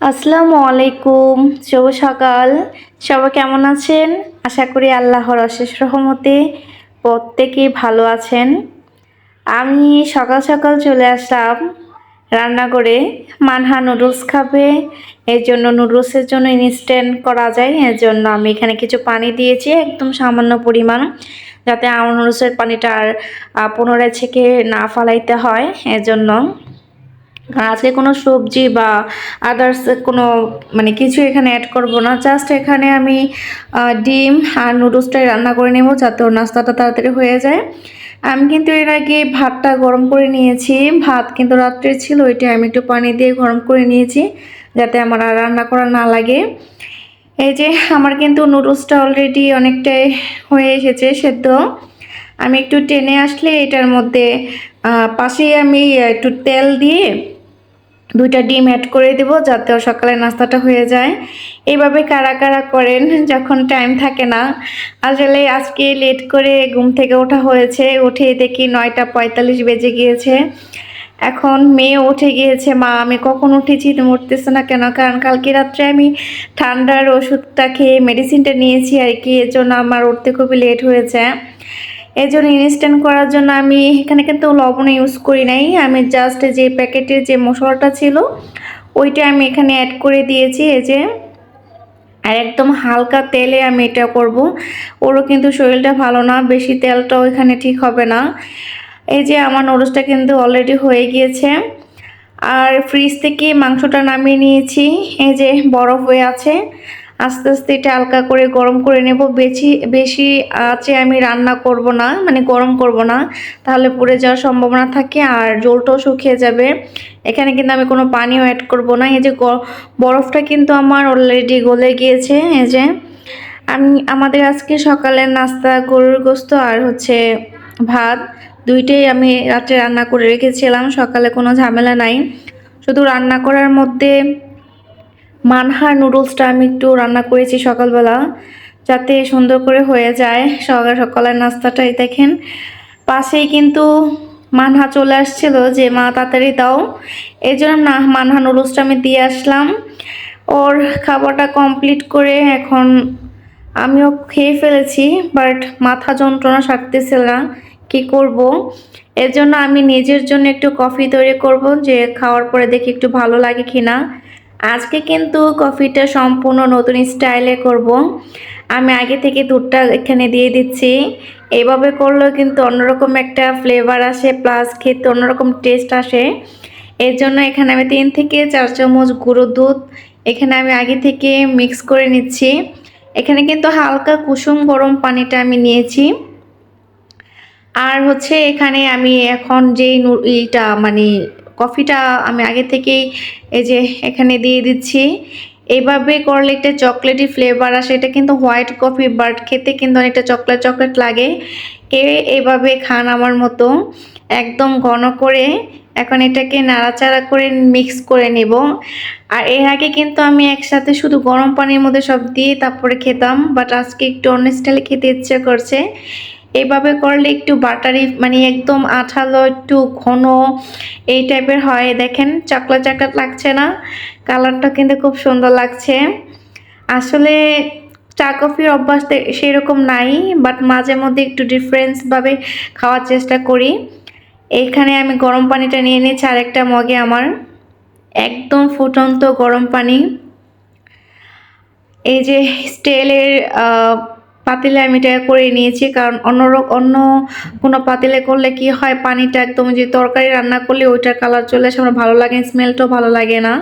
আসসালামু আলাইকুম, শুভ সকাল। সবাই কেমন আছেন? আশা করি আল্লাহর অশেষ রহমতে প্রত্যেকে ভালো আছেন। আমি সকাল সকাল চলে আসলাম রান্না করে মানহা নুডলস খাবে। এর জন্য নুডলসের জন্য ইনস্ট্যান্ট করা যায়। এর জন্য আমি এখানে কিছু পানি দিয়েছি, একদম সামান্য পরিমাণ, যাতে আমার নুডলসের পানিটা আর পুনরায় ছেঁকে না ফালাইতে হয়। এর জন্য আজকে কোনো সবজি বা আদার্স কোনো মানে কিছু এখানে অ্যাড করব না। জাস্ট এখানে আমি ডিম আর নুডলসটাই রান্না করে নেব যাতে ওর নাস্তাটা তাড়াতাড়ি হয়ে যায়। আমি কিন্তু এর আগে ভাতটা গরম করে নিয়েছি। ভাত কিন্তু রাত্রে ছিল ওইটা আমি একটু পানি দিয়ে গরম করে নিয়েছি যাতে আমার আর রান্না করা না লাগে। এই যে, আমার কিন্তু নুডলসটা অলরেডি অনেকটাই হয়ে এসেছে সেদ্ধ। আমি একটু টেনে আসলে এটার মধ্যে পাশেই আমি একটু তেল দিয়ে দুইটা ডিম অ্যাড করে দেবো যাতে সকালে নাস্তাটা হয়ে যায়। এইভাবে কারা কারা করেন যখন টাইম থাকে না। আসলে আজকে লেট করে ঘুম থেকে ওঠা হয়েছে। উঠে দেখি নয়টা পঁয়তাল্লিশ বেজে গিয়েছে। এখন মেয়ে উঠে গিয়েছে। মা, আমি কখন উঠেছি? তুমি উঠতেছে না কেন? কারণ কালকে রাত্রে আমি ঠান্ডার ওষুধটা খেয়ে মেডিসিনটা নিয়েছি আর কি। এর জন্য আমার উঠতে খুবই লেট হয়েছে। এই জন্য ইনস্ট্যান্ট করার জন্য আমি এখানে কিন্তু লবণ ইউজ করি নাই। আমি জাস্ট যে প্যাকেটের যে মশলাটা ছিল, ওইটা আমি এখানে অ্যাড করে দিয়েছি। এই যে, আর একদম হালকা তেলে আমি এটা করব। ওরও কিন্তু শরীরটা ভালো না, বেশি তেলটাও এখানে ঠিক হবে না। এই যে আমার নুডলসটা কিন্তু অলরেডি হয়ে গিয়েছে। আর ফ্রিজ থেকে মাংসটা নামিয়ে নিয়েছি। এই যে বরফ হয়ে আছে। আস্তে আস্তে এটা হালকা করে গরম করে নেব। বেশি বেশি আছে আমি রান্না করব না মানে গরম করব না। তাহলে পুড়ে যাওয়ার সম্ভাবনা থাকে আর জলটাও শুকিয়ে যাবে। এখানে কিন্তু আমি কোনো পানিও অ্যাড করব না। এই যে বরফটা কিন্তু আমার অলরেডি গলে গিয়েছে, এই যে। আমি, আমাদের আজকে সকালের নাস্তা, গরুর গোস্ত আর হচ্ছে ভাত দুইটাই আমি রাত্রে রান্না করে রেখেছিলাম। সকালে কোনো ঝামেলা নাই। শুধু রান্না করার মধ্যে মানহার নুডলসটা আমি একটু রান্না করেছি সকালবেলা, যাতে সুন্দর করে হয়ে যায়। সকাল সকালের নাস্তাটাই দেখেন। পাশেই কিন্তু মানহা চলে আসছিল যে, মা, তাড়াতাড়ি দাও। এই জন্য না, মানহা নুডলসটা আমি দিয়ে আসলাম। ওর খাবারটা কমপ্লিট করে এখন আমিও খেয়ে ফেলেছি বাট মাথা যন্ত্রণা সারতেছিল না, কী করব? এর জন্য আমি নিজের জন্য একটু কফি তৈরি করব, যে খাওয়ার পরে দেখি একটু ভালো লাগে কিনা। আজকে কিন্তু কফিটা সম্পূর্ণ নতুন স্টাইলে করব। আমি আগে থেকে দুধটা এখানে দিয়ে দিচ্ছি। এভাবে করলেও কিন্তু অন্যরকম একটা ফ্লেভার আসে প্লাস খেতে অন্যরকম টেস্ট আসে। এর জন্য এখানে আমি তিন থেকে চার চামচ গুঁড়ো দুধ এখানে আমি আগে থেকে মিক্স করে নিচ্ছি। এখানে কিন্তু হালকা কুসুম গরম পানিটা আমি নিয়েছি। আর হচ্ছে এখানে আমি এখন যেই নু- মানে কফিটা আমি আগে থেকেই এই যে এখানে দিয়ে দিচ্ছি। এইভাবে করলে একটা চকলেটি ফ্লেভার আসে, এটা কিন্তু হোয়াইট কফি বাট খেতে কিন্তু অনেকটা চকলেট চকলেট লাগে। কে এভাবে খান আমার মতো, একদম ঘন করে এখন এটাকে নাড়াচাড়া করে মিক্স করে নেব। আর এর আগে কিন্তু আমি একসাথে শুধু গরম পানির মধ্যে সব দিয়ে তারপরে খেতাম বাট আজকে একটু অন্য স্টাইলে খেতে ইচ্ছে করছে। এইভাবে করলে একটু বাটারি মানে একদম আঠালো, একটু ঘন এই টাইপের হয়। দেখেন চকলেট চকলেট লাগছে না? কালারটা কিন্তু খুব সুন্দর লাগছে। আসলে চা, কফির অভ্যাস সেরকম নাই বাট মাঝে মধ্যে একটু ডিফারেন্সভাবে খাওয়ার চেষ্টা করি। এখানে আমি গরম পানিটা নিয়ে নিয়েছি, আরেকটা মগে আমার। একদম ফুটন্ত গরম পানি। এই যে স্টেলের পাতিলে আমি এটা করে নিয়েছি, কারণ অন্য অন্য কোনো পাতিলে করলে কি হয়, পানিটা একদম যে তরকারি রান্না করলে ওইটার কালার চলে আসে, আমার ভালো লাগে স্মেলটাও ভালো লাগে না।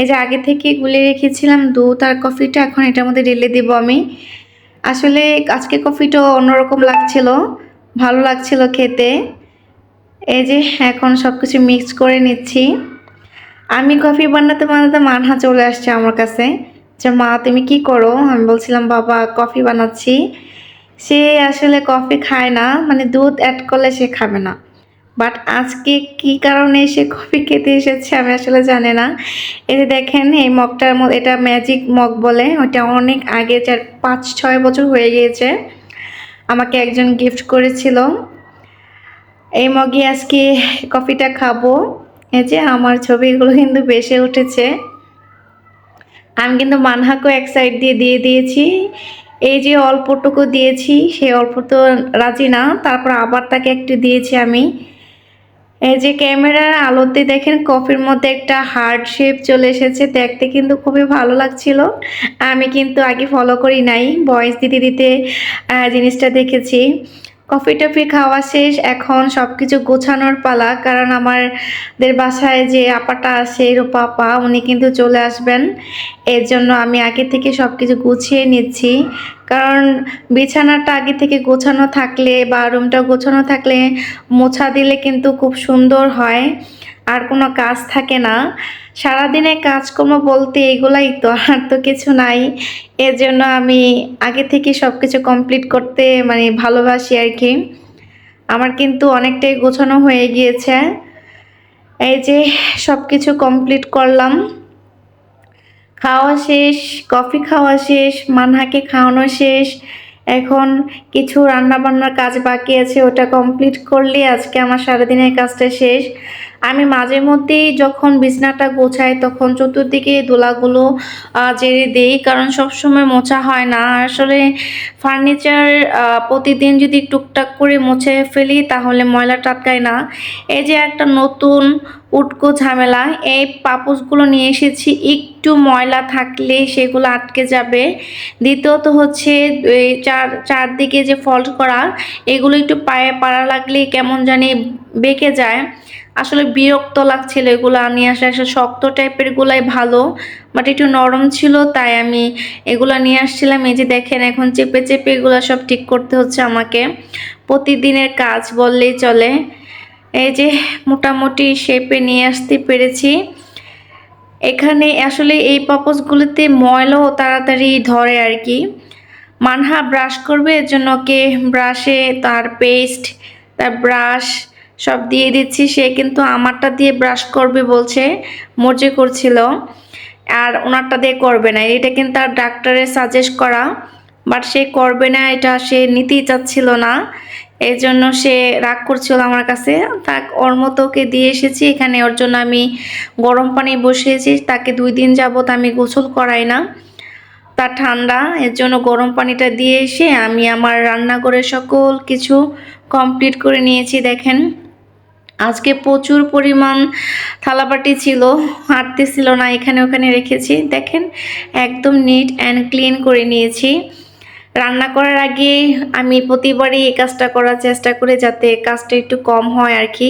এই যে আগে থেকে গুলে রেখেছিলাম দুধ আর কফিটা এখন এটার মধ্যে ঢেলে দিব আমি। আসলে আজকে কফিটা অন্যরকম লাগছিল, ভালো লাগছিল খেতে। এই যে এখন সব কিছু মিক্স করে নিচ্ছি। আমি কফি বানাতে বানাতে মানহা চলে আসছে আমার কাছে। যে, মা, তুমি কি করো? আমি বলছিলাম, বাবা, কফি বানাচ্ছি। সে আসলে কফি খায় না মানে দুধ অ্যাড করলে সে খাবে না। বাট আজকে কি কারণে সে কফি খেতে এসেছে আমি আসলে জানি না। এই দেখেন, এই মগটার মধ্যে, এটা ম্যাজিক মগ বলে, ওটা অনেক আগে চার, পাঁচ, ছয় বছর হয়ে গিয়েছে। আমাকে একজন গিফট করেছিল। এই মগে আজকে কফিটা খাব। এই যে, আমার ছবিগুলো কিন্তু বেশি উঠেছে। আমি কিন্তু মানহাকেও এক সাইড দিয়ে দিয়ে দিয়েছি। এই যে অল্পটুকু দিয়েছি সে অল্প তো রাজি না। তারপর আবার তাকে একটু দিয়েছি আমি। এই যে ক্যামেরার আলোতে দেখেন কফির মধ্যে একটা হার্ড শেপ চলে এসেছে। দেখতে কিন্তু খুবই ভালো লাগছিল। আমি কিন্তু আগে ফলো করি নাই। ভয়েস দিতে দিতে জিনিসটা দেখেছি। কফি টফি খাওয়া শেষ, এখন সব কিছু গোছানোর পালা। কারণ আমাদের বাসায় যে আপাটা আছে, রূপা আপা, উনি কিন্তু চলে আসবেন। এর জন্য আমি আগে থেকে সব কিছু গুছিয়ে নিচ্ছি। কারণ বিছানাটা আগে থেকে গোছানো থাকলে বা রুমটা গোছানো থাকলে মোছা দিলে কিন্তু খুব সুন্দর হয়। আর কোনো কাজ থাকে না। সারাদিনে কাজকর্ম বলতে এগুলাই তো, আর তো কিছু নাই। এর জন্য আমি আগে থেকে সব কিছু কমপ্লিট করতে মানে ভালোবাসি আর কি আমার কিন্তু অনেকটাই গোছানো হয়ে গিয়েছে। এই যে সব কিছু কমপ্লিট করলাম। খাওয়া শেষ কফি খাওয়া শেষ, মানহাকে খাওয়ানো শেষ। এখন কিছু রান্না বান্নার কাজ বাকি আছে, ওটা কমপ্লিট করলে আজকে আমার সারাদিনের কাজটা শেষ। আমি মাঝে মধ্যেই যখন বিছনাটা গোছাই, তখন চতুর্দিকে দোলাগুলো জেরে দিই, কারণ সবসময় মোছা হয় না। আসলে ফার্নিচার প্রতিদিন যদি টুকটাক করে মুছে ফেলি, তাহলে ময়লা টাটকায় না। এই যে একটা নতুন উটকো ঝামেলা, এই পাপোশগুলো নিয়ে এসেছি, একটু ময়লা থাকলে সেগুলো আটকে যাবে। দ্বিতীয়ত হচ্ছে চার, চারদিকে যে ফল্ট করা, এগুলো একটু পায়ে পাড়া লাগলে কেমন জানি বেঁকে যায়। আসলে বিরক্ত লাগছিল এগুলো নিয়ে আসা আসলে শক্ত টাইপের গুলাই ভালো বাট একটু নরম ছিল, তাই আমি এগুলো নিয়ে আসছিলাম। এই যে দেখেন, এখন চেপে চেপে এগুলো সব ঠিক করতে হচ্ছে আমাকে। প্রতিদিনের কাজ বললেই চলে। এই যে মোটামুটি শেপে নিয়ে আসতে পেরেছি। এখানে আসলে এই পাপোসগুলোতে ময়লাও তাড়াতাড়ি ধরে আর কি। মানহা ব্রাশ করবে, এর জন্য ওকে ব্রাশে তার পেস্ট তার ব্রাশ সব দিয়ে দিচ্ছি। সে কিন্তু আমারটা দিয়ে ব্রাশ করবে বলছে মর্জি করছিল। আর ওনারটা দিয়ে করবে না। এটা কিন্তু তার ডাক্তারের সাজেস্ট করা বাট সে করবে না। এটা সে নিতেই চাচ্ছিল না। এই জন্য সে রাগ করছিল আমার কাছে। তাক ওর মতো ওকে দিয়ে এসেছি। এখানে ওর জন্য আমি গরম পানি বসিয়েছি। তাকে দুই দিন যাবত আমি গোসল করাই না। তা ঠান্ডা, এর জন্য গরম পানিটা দিয়ে এসে আমি আমার রান্নাঘরের সকল কিছু কমপ্লিট করে নিয়েছি, দেখেন। আজকে প্রচুর পরিমাণ থালাবাটি ছিল, হাঁটতে ছিল না, এখানে ওখানে রেখেছি। দেখেন, একদম নিট অ্যান্ড ক্লিন করে নিয়েছি। রান্না করার আগে আমি প্রতিবারই এই কাজটা করার চেষ্টা করি যাতে কাজটা একটু কম হয় আর কি।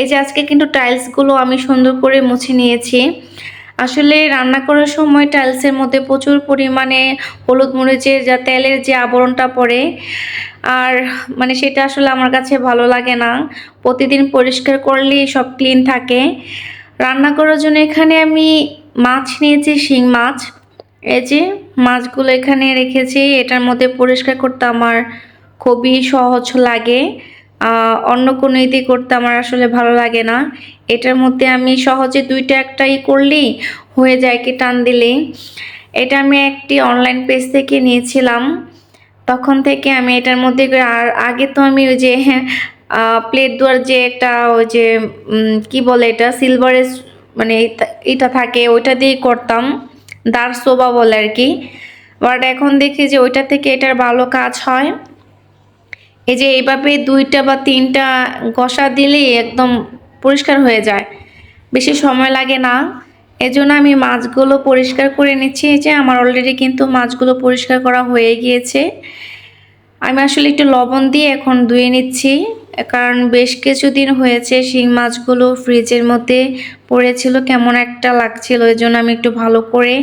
এই যে আজকে কিন্তু টাইলসগুলো আমি সুন্দর করে মুছে নিয়েছি। আসলে রান্না করার সময় টাইলসের মধ্যে প্রচুর পরিমাণে হলুদ মরিচের যা তেলের যে আবরণটা পড়ে আর মানে সেটা আসলে আমার কাছে ভালো লাগে না। প্রতিদিন পরিষ্কার করলেই সব ক্লিন থাকে। রান্না করার জন্য এখানে আমি মাছ নিয়েছি, শিং মাছ। এই যে মাছগুলো এখানে রেখেছি, এটার মধ্যে পরিষ্কার করতে আমার খুবই সহজ লাগে। অন্য কোনো ইতি করতে আমার আসলে ভালো লাগে না। এটার মধ্যে আমি সহজে দুইটা একটাই করলেই হয়ে যায় কি টান দিলেই। এটা আমি একটি অনলাইন পেজ থেকে নিয়েছিলাম। তখন থেকে আমি এটার মধ্যে আর আগে তো আমি ওই যে হ্যাঁ প্লেট দেওয়ার যে একটা ওই যে কি বলে এটা সিলভারের মানে এটা থাকে, ওইটা দিয়েই করতাম। দার সোবা বলে আর কি। বাট এখন দেখি যে ওইটা থেকে এটার ভালো কাজ হয়। এই যে এইভাবে দুইটা বা তিনটা ঘষা দিলেই একদম পরিষ্কার হয়ে যায়। বেশি সময় লাগে না। এজন্য আমি মাছগুলো পরিষ্কার করে নিচ্ছি। এই যে আমার অলরেডি কিন্তু মাছগুলো পরিষ্কার করা হয়ে গিয়েছে। আমি আসলে একটু লবণ দিয়ে এখন ধুয়ে নিচ্ছি। কারণ বেশ কিছুদিন হয়েছে শিং মাছগুলো ফ্রিজের মধ্যে পড়েছিল, কেমন একটা লাগছিল। এই জন্য আমি একটু ভালো করে,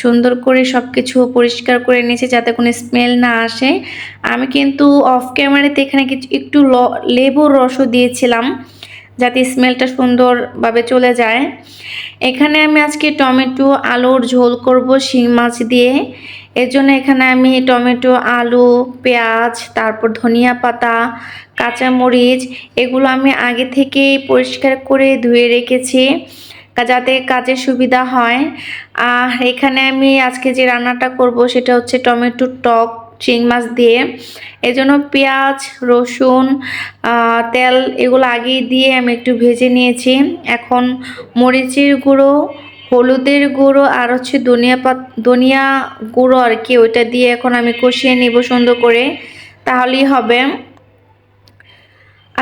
সুন্দর করে সব কিছু পরিষ্কার করে নিয়েছি যাতে কোনো স্মেল না আসে। আমি কিন্তু অফ ক্যামেরাতে এখানে কিছু একটু লেবুর রসও দিয়েছিলাম। যাতে স্মেলটা সুন্দরভাবে চলে যায়। এখানে আমি আজকে টমেটো, আলুর ঝোল করব, শিং মাছ দিয়ে। এর জন্য এখানে আমি টমেটো, আলু, পেঁয়াজ, তারপর ধনিয়া পাতা, কাঁচামরিচ, এগুলো আমি আগে থেকেই পরিষ্কার করে ধুয়ে রেখেছি, যাতে কাজের সুবিধা হয়। আর এখানে আমি আজকে যে রান্নাটা করব, সেটা হচ্ছে টমেটোর টক। চিং মাছ দিয়ে। এজন্য পেঁয়াজ, রসুন তেল এগুলো আগেই দিয়ে আমি একটু ভেজে নিয়েছি। এখন মরিচের গুঁড়ো, হলুদের গুঁড়ো আর হচ্ছে ধনিয়া পাত, ধনিয়া গুঁড়ো আর কি, ওইটা দিয়ে এখন আমি কষিয়ে নিব সুন্দর করে। তাহলেই হবে।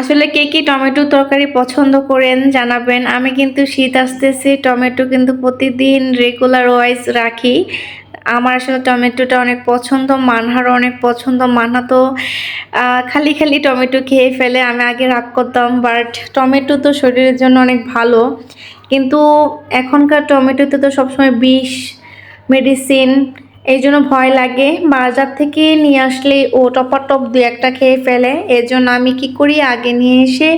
আসলে কে কি টমেটো তরকারি পছন্দ করেন জানাবেন। আমি কিন্তু শীত আসতেছে, টমেটো কিন্তু প্রতিদিন রেগুলার ওয়াইজ রাখি। আমার আসলে টমেটোটা অনেক পছন্দ, মানহারও অনেক পছন্দ। মানহা তো খালি খালি টমেটো খেয়ে ফেলে। আমি আগে রাগ করতাম বাট টমেটো তো শরীরের জন্য অনেক ভালো। কিন্তু এখনকার টমেটোতে তো সবসময় বিষ মেডিসিন এই জন্য ভয় লাগে। বাজার থেকে নিয়ে আসলে ও টপাটপ দু একটা খেয়ে ফেলে। এর জন্য আমি কি করি? আগে নিয়ে এসে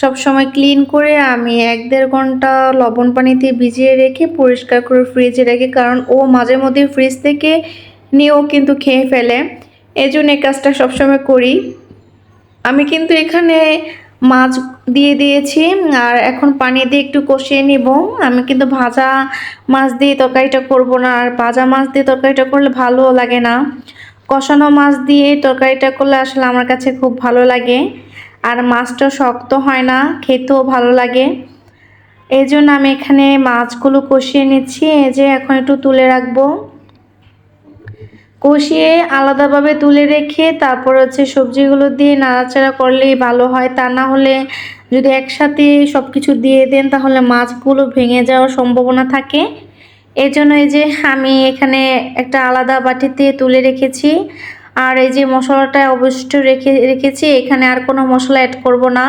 সব সময় ক্লিন করে আমি এক দেড় ঘণ্টা লবণ পানিতে ভিজিয়ে রেখে পরিষ্কার করে ফ্রিজে রেখে, কারণ ও মাঝে মধ্যে ফ্রিজ থেকে নিয়েও কিন্তু খেয়ে ফেলে। এই জন্য এই কাজটা সবসময় করি। আমি কিন্তু এখানে মাছ দিয়ে দিয়েছি, আর এখন পানি দিয়ে একটু কষিয়ে নিব। আমি কিন্তু ভাজা মাছ দিয়ে তরকারিটা করব না, আর ভাজা মাছ দিয়ে তরকারিটা করলে ভালো লাগে না। কষানো মাছ দিয়ে তরকারিটা করলে আসলে আমার কাছে খুব ভালো লাগে। আর মাছটা শক্ত হয় না, খেতেও ভালো লাগে। এই জন্য আমি এখানে মাছগুলো কষিয়ে নিচ্ছি, এই যে এখন একটু তুলে রাখব। কষিয়ে আলাদাভাবে তুলে রেখে তারপর হচ্ছে সবজিগুলো দিয়ে নাড়াচাড়া করলেই ভালো হয়। তা না হলে যদি একসাথে সব কিছু দিয়ে দেন তাহলে মাছগুলো ভেঙে যাওয়ার সম্ভাবনা থাকে। এই জন্য এই যে আমি এখানে একটা আলাদা বাটিতে তুলে রেখেছি। আর এই যে মশলাটা অবশ্যই রেখে, রেখেছি, এখানে আর কোনো মশলা অ্যাড করব না।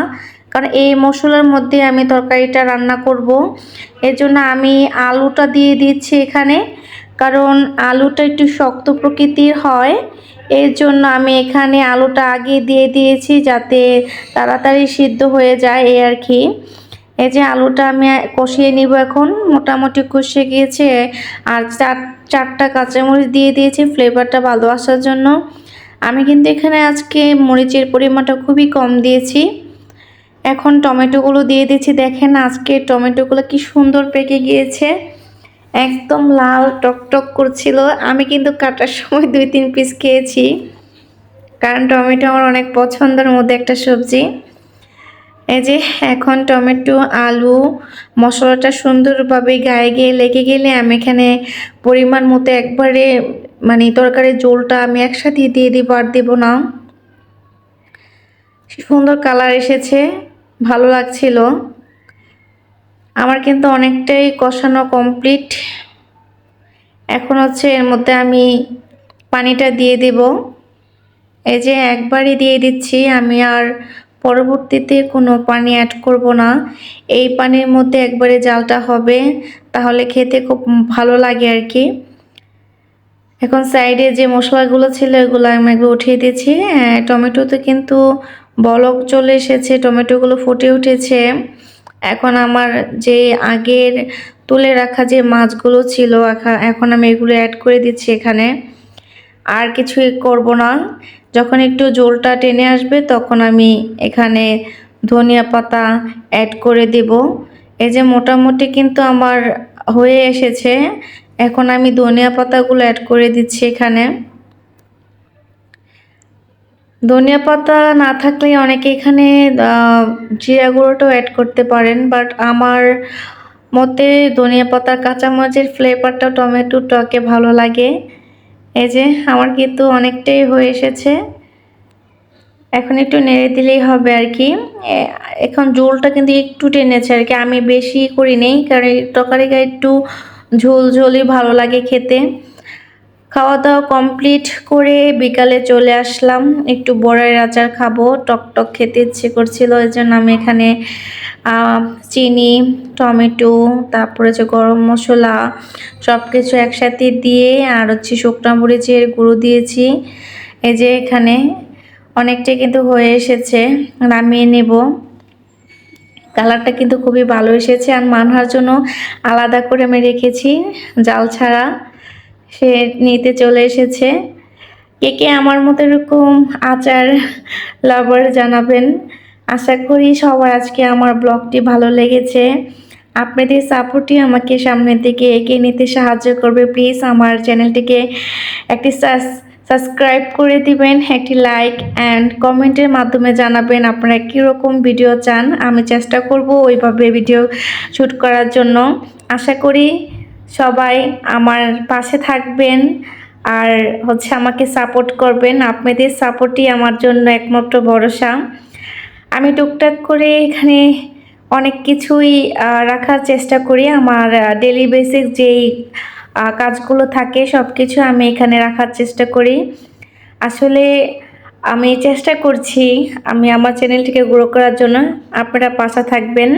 কারণ এই মশলার মধ্যে আমি তরকারিটা রান্না করব। এর জন্য আমি আলুটা দিয়ে দিচ্ছি এখানে। কারণ আলুটা একটু শক্ত প্রকৃতির হয়। এর জন্য আমি এখানে আলুটা আগে দিয়ে দিয়েছি যাতে তাড়াতাড়ি সিদ্ধ হয়ে যায় এই আর কি। এই যে আলুটা আমি কষিয়ে নিব এখন। মোটামুটি কষিয়ে গিয়েছে। আর চার চারটা কাঁচামরিচ দিয়ে দিয়েছি ফ্লেভারটা ভালো আসার জন্য। আমি কিন্তু এখানে আজকে মরিচের পরিমাণটা খুবই কম দিয়েছি। এখন টমেটোগুলো দিয়ে দিয়েছি। দেখেন আজকে টমেটোগুলো কি সুন্দর পেকে গিয়েছে। একদম লাল টকটক করছিল। আমি কিন্তু কাটার সময় দুই তিন পিস খেয়েছি। কারণ টমেটো আমার অনেক পছন্দের মধ্যে একটা সবজি। এই যে এখন টমেটো, আলু, মশলাটা সুন্দরভাবে গায়ে গিয়ে লেগে গেলে আমি এখানে পরিমাণ মতো একবারে মানে তরকারির জোলটা আমি একসাথে দিয়ে দিব আর দেবো না। সুন্দর কালার এসেছে, ভালো লাগছিল। আমার কিন্তু অনেকটাই কষানো কমপ্লিট এখন হচ্ছে এর মধ্যে আমি পানিটা দিয়ে দেব। এই যে একবারই দিয়ে দিচ্ছি, আমি আর পরবর্তীতে কোনো পানি অ্যাড করব না। এই পানির মধ্যে একবারে জালটা হবে তাহলে খেতে খুব ভালো লাগে আর কি। এখন সাইডে যে মশলাগুলো ছিল এগুলো আমি একবার উঠিয়ে দিয়েছি। হ্যাঁ, টমেটোতে কিন্তু বলক চলে এসেছে টমেটোগুলো ফুটে উঠেছে। এখন আমার যে আগের তুলে রাখা যে মাছগুলো ছিল এখা- এখন আমি এগুলো অ্যাড করে দিচ্ছি এখানে। আর কিছুই করব না। যখন একটু জোলটা টেনে আসবে, তখন আমি এখানে ধনিয়া পাতা অ্যাড করে দেব। এই যে মোটামুটি কিন্তু আমার হয়ে এসেছে। এখন আমি ধনিয়া পাতাগুলো অ্যাড করে দিচ্ছি এখানে। ধনিয়া পাতা না থাকলে অনেকে এখানে জিরা গুঁড়োটাও অ্যাড করতে পারেন বাট আমার মতে ধনিয়া পাতার কাঁচামরিচের ফ্লেভারটা টমেটো টকে ভালো লাগে। এই যে, আমার কিন্তু অনেকটাই হয়ে এসেছে। এখন একটু নেড়ে দিলেই হবে আর কি। এখন ঝোলটা কিন্তু একটু টেনেছে আর কি। আমি বেশি করি নেই, কারণ তরকারিটা একটু ঝোল ঝোলই ভালো লাগে খেতে। খাওয়া দাওয়া কমপ্লিট করে বিকালে চলে আসলাম। একটু বড়ের আচার খাব। টক টক খেতে ইচ্ছে করছিল এই জন্য আমি এখানে চিনি, টমেটো, তারপরে হচ্ছে গরম মশলা সব কিছু একসাথে দিয়ে, আর হচ্ছে শুকনা মরিচের গুঁড়ো দিয়েছি। এই যে এখানে অনেকটাই কিন্তু হয়ে এসেছে, নামিয়ে নেব। কালারটা কিন্তু খুবই ভালো এসেছে, আর মানহার জন্য আলাদা করে আমি রেখেছি, জাল ছাড়া। সে নিতে চলে এসেছে। কে কে আমার মতো এরকম আচার লাভার জানাবেন? আশা করি সবার আজকে আমার ব্লগটি ভালো লেগেছে। আপনাদের সাপোর্টই আমাকে সামনের দিকে এগিয়ে নিতে সাহায্য করবে। প্লিজ আমার চ্যানেলটিকে একটি সাবস্ক্রাইব করে দিবেন, একটি লাইক অ্যান্ড কমেন্টের মাধ্যমে জানাবেন আপনারা কীরকম ভিডিও চান। আমি চেষ্টা করব ওইভাবে ভিডিও শ্যুট করার জন্য। আশা করি সবাই আমার পাশে থাকবেন আর হচ্ছে আমাকে সাপোর্ট করবেন। আপনাদের সাপোর্টই আমার জন্য একমাত্র ভরসা। আমি টুকটাক করে এখানে অনেক কিছুই রাখার চেষ্টা করি। আমার ডেলি বেসিক যেই কাজগুলো থাকে সব কিছু আমি এখানে রাখার চেষ্টা করি। আসলে আমি চেষ্টা করছি, আমি আমার চ্যানেলটিকে গ্রো করার জন্য। আপনারা পাশে থাকবেন।